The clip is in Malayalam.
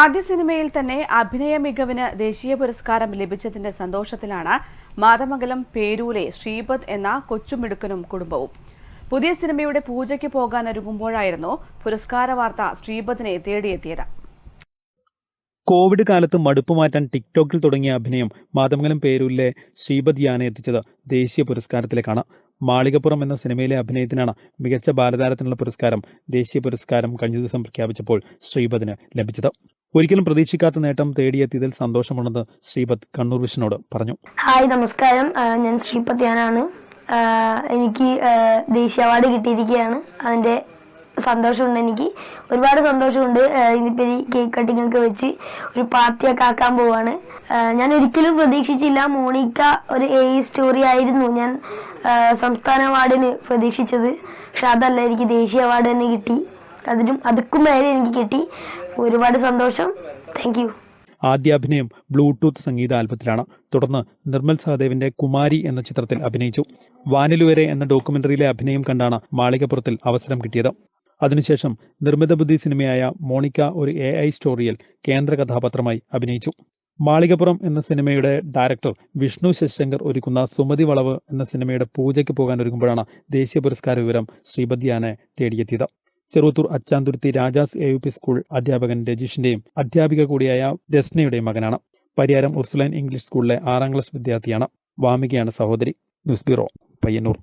ആദ്യ സിനിമയിൽ തന്നെ അഭിനയ മികവിന് ദേശീയ പുരസ്കാരം ലഭിച്ചതിന്റെ സന്തോഷത്തിലാണ് മാതമംഗലം പേരൂലെ ശ്രീപദ് എന്ന കൊച്ചുമിടുക്കനും കുടുംബവും. പുതിയ സിനിമയുടെ പൂജയ്ക്ക് പോകാനൊരുങ്ങുമ്പോഴായിരുന്നു പുരസ്കാര വാർത്ത ശ്രീപദിനെ തേടിയെത്തിയത്. കോവിഡ് കാലത്ത് മടുപ്പ് മാറ്റാൻ ടിക്ടോക്കിൽ തുടങ്ങിയ അഭിനയം മാതമംഗലം പേരൂരിലെ ശ്രീപദ് യാനെ എത്തിച്ചത് ദേശീയ പുരസ്കാരത്തിലേക്കാണ്. മാളികപ്പുറം എന്ന സിനിമയിലെ അഭിനയത്തിനാണ് മികച്ച ബാലതാരത്തിനുള്ള പുരസ്കാരം ദേശീയ പുരസ്കാരം കഴിഞ്ഞ ദിവസം പ്രഖ്യാപിച്ചപ്പോൾ ശ്രീപദിന് ലഭിച്ചത്. ഒരിക്കലും പ്രതീക്ഷിക്കാത്ത നേട്ടം തേടിയെത്തിയതിൽ സന്തോഷമുണ്ടെന്ന് ശ്രീപദ് കണ്ണൂർ വിഷനോട് പറഞ്ഞു. ഹായ് നമസ്കാരം. ഞാൻ ശ്രീപത് ഞാനാണ്. എനിക്ക് ദേശീയ അവാർഡ് കിട്ടിയിരിക്കുകയാണ്. അതിന്റെ സന്തോഷമുണ്ട് എനിക്ക്. ഒരുപാട് സന്തോഷമുണ്ട്. ആ, ഇനിയിപ്പോൾ ഈ കേക്ക് കട്ടിംഗ് ഒക്കെ വെച്ച് ഒരു പാർട്ടിയൊക്കെ ആക്കാൻ പോവാണ്. ഞാൻ ഒരിക്കലും പ്രതീക്ഷിച്ചില്ല. മോണിക്ക ഒരു എ സ്റ്റോറി ആയിരുന്നു ഞാൻ സംസ്ഥാന അവാർഡിന് പ്രതീക്ഷിച്ചത്. പക്ഷെ അതല്ല എനിക്ക് ദേശീയ അവാർഡ് തന്നെ കിട്ടി. അതിനും അതുക്കും മേലെ എനിക്ക് കിട്ടി. ഒരുപാട് സന്തോഷം. താങ്ക് യു ആദ്യാഭിനയം ബ്ലൂടൂത്ത് സംഗീത ആൽബത്തിലാണ്. തുടർന്ന് നിർമ്മൽ സഹദേവിന്റെ കുമാരി എന്ന ചിത്രത്തിൽ അഭിനയിച്ചു. വാനിലുവരെ എന്ന ഡോക്യുമെന്ററിയിലെ അഭിനയം കണ്ടാണ് മാളികപ്പുറത്തിൽ അവസരം കിട്ടിയത്. അതിനുശേഷം നിർമ്മിത ബുദ്ധി സിനിമയായ മോണിക്ക ഒരു എ ഐ സ്റ്റോറിയിൽ കേന്ദ്ര കഥാപാത്രമായി അഭിനയിച്ചു. മാളികപ്പുറം എന്ന സിനിമയുടെ ഡയറക്ടർ വിഷ്ണു ശശിശങ്കർ ഒരുക്കുന്ന സുമതി വളവ് എന്ന സിനിമയുടെ പൂജയ്ക്ക് പോകാൻ ഒരുങ്ങുമ്പോഴാണ് ദേശീയ പുരസ്കാര വിവരം ശ്രീപദ്യാനെ തേടിയെത്തിയത്. Cheruthur Achanthuruthi Rajas A U P school അധ്യാപകൻ രജീഷിന്റെയും അധ്യാപിക കൂടിയായ രസ്നയുടെയും മകനാണ്. പരിയാരം ഉർസുലൈൻ ഇംഗ്ലീഷ് സ്കൂളിലെ ആറാം ക്ലാസ് വിദ്യാർത്ഥിയാണ്. വാമികയാണ് സഹോദരി. News bureau Payyannur.